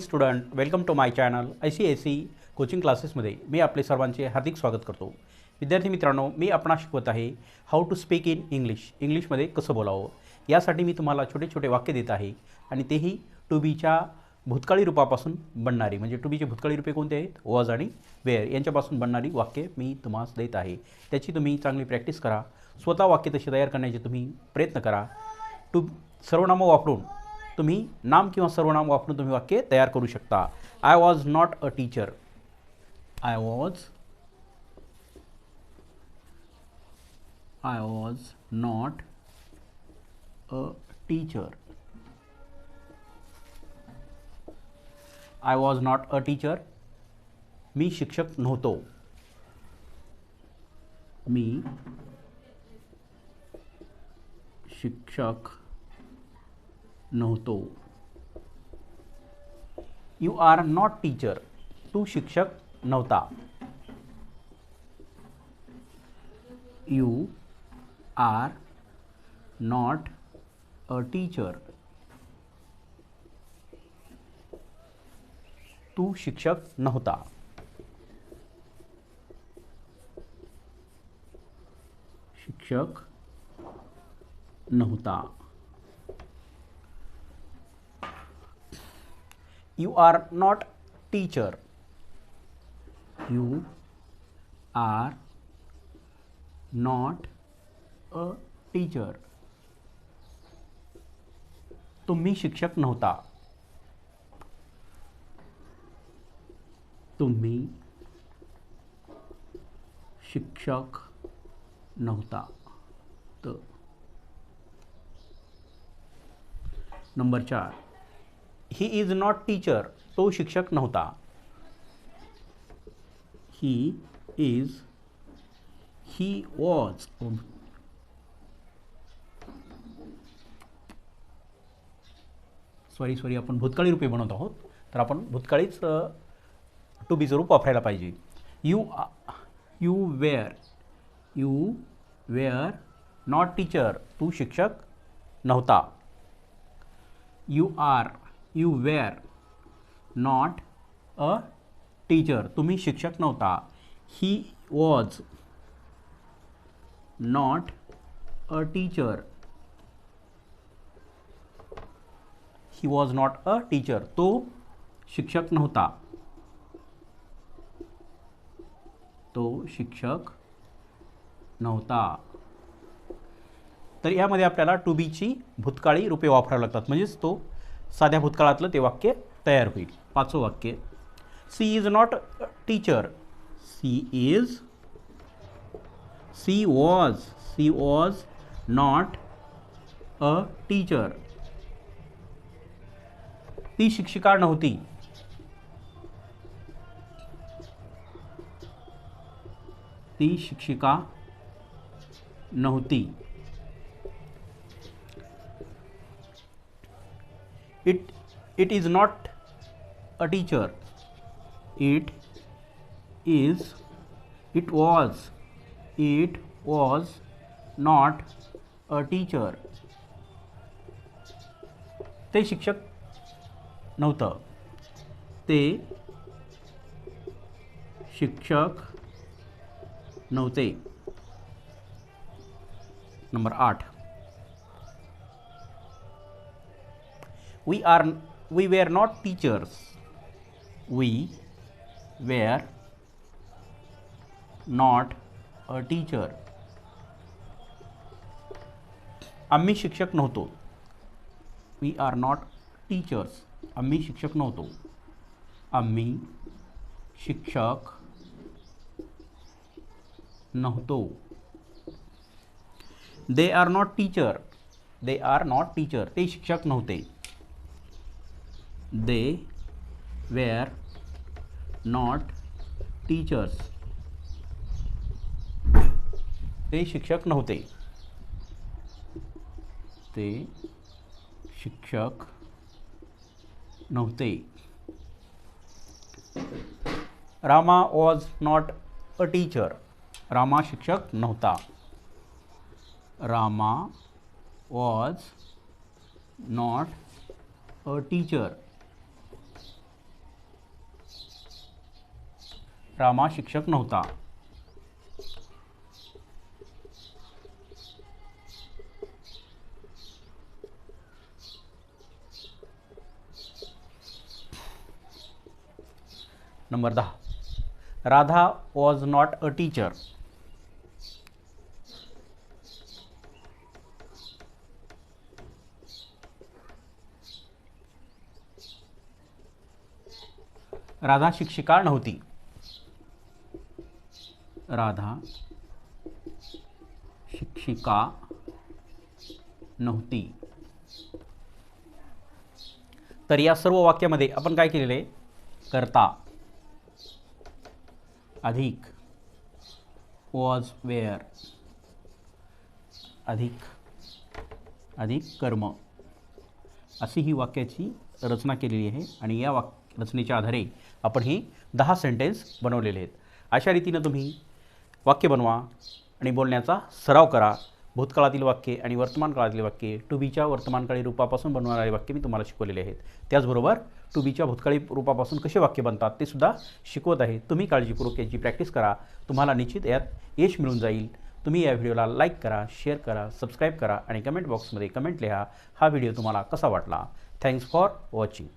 Student welcome to my channel I C S C coaching क्लासेसमध्ये मी आपले सर्वांचे हार्दिक स्वागत करतो. विद्यार्थी मित्रांनो मी आपणा शिकवत आहे how to speak in English इंग्लिशमध्ये कसं बोलावं? यासाठी मी तुम्हाला छोटे छोटे वाक्य देत आहे आणि तेही टू बीच्या भूतकाळी रूपापासून बनणारी. म्हणजे टू बीचे भूतकाळी रूपे कोणते आहेत? वॉज आणि वेअर यांच्यापासून बनणारी वाक्य मी तुम्हाला देत आहे. त्याची तुम्ही चांगली प्रॅक्टिस करा. स्वतः वाक्य तशी तयार करण्याचे तुम्ही प्रयत्न करा. टू सर्वनामं वापरून तुम्ही नाम किंवा सर्वनाम वापरून तुम्ही वाक्य तयार करू शकता. I was not a teacher I was I was not a teacher I was not a teacher मी शिक्षक नव्हतो. मी शिक्षक नव्हतो यू आर नॉट टीचर तू शिक्षक नव्हता. You are not a teacher तू शिक्षक नव्हता. शिक्षक नव्हता. You are not teacher you are not a teacher तुम्ही शिक्षक नव्हता तुम्ही शिक्षक नव्हता तर नंबर चार ही इज नॉट टीचर तो शिक्षक नव्हता. He is he was sorry sorry आपण भूतकाळी रूपे बनवत आहोत. तर आपण भूतकाळीच टू बीचं रूप वापरायला पाहिजे. You you were you were not teacher तू शिक्षक नव्हता. You are you were not a teacher. तुम्ही शिक्षक नव्हता. He was not a teacher. He was not a teacher. तो शिक्षक नव्हता. तो शिक्षक नव्हता. तर यामध्ये आपल्याला टू बीची भूतकाळी रूपे वापरावी लागतात. म्हणजेच तो साध्या भूतकाळातलं ते वाक्य तयार होईल. पाचवं वाक्य. She is not teacher she is she was she was not a teacher ती शिक्षिका नव्हती. ती शिक्षिका नव्हती. It it is not a teacher it is it was it was not a teacher ते शिक्षक नव्हतं ते शिक्षक नव्हते नंबर आठ we are, we were not teachers. We were not a teacher. आम्ही शिक्षक नव्हतो. वी आर नॉट टीचर्स आम्ही शिक्षक नव्हतो. आम्ही शिक्षक नव्हतो. They are not teacher they are not teacher ते शिक्षक नव्हते. दे वेअर नॉट टीचर्स ते शिक्षक नव्हते. ते शिक्षक नव्हते. Rama was not a teacher Rama शिक्षक नव्हता. Rama was not a teacher Rama शिक्षक नव्हता. नंबर दहा. Radha was not a teacher Radha शिक्षिका नव्हती. राधा शिक्षिका नव्हती तर या सर्व वाक्यामध्ये आपण काय केलेलं? आहे करता. अधिक वॉज वेअर अधिक अधिक कर्म. अशी ही वाक्याची रचना केलेली आहे आणि या वाक रचनेच्या आधारे आपण ही दहा सेंटेन्स बनवलेले आहेत. अशा रीतीनं तुम्ही वाक्य बनवा आणि बोलण्याचा सराव करा. भूतकाळातील वाक्ये आणि वर्तमान काळातील वाक्ये टू बीच्या वर्तमानकाळी रूपापासून बनवणारे वाक्य मी तुम्हाला शिकवलेले आहेत. त्याचबरोबर टू बीच्या भूतकाळी रूपापासून कसे वाक्य बनतात ते सुद्धा शिकवत आहे. तुम्ही काळजीपूर्वक याची प्रॅक्टिस करा. तुम्हाला निश्चित यात यश मिळून जाईल. तुम्ही या व्हिडिओला लाईक करा शेअर करा सबस्क्राईब करा आणि कमेंट बॉक्समध्ये कमेंट लिहा. हा व्हिडिओ तुम्हाला कसा वाटला? Thanks for watching.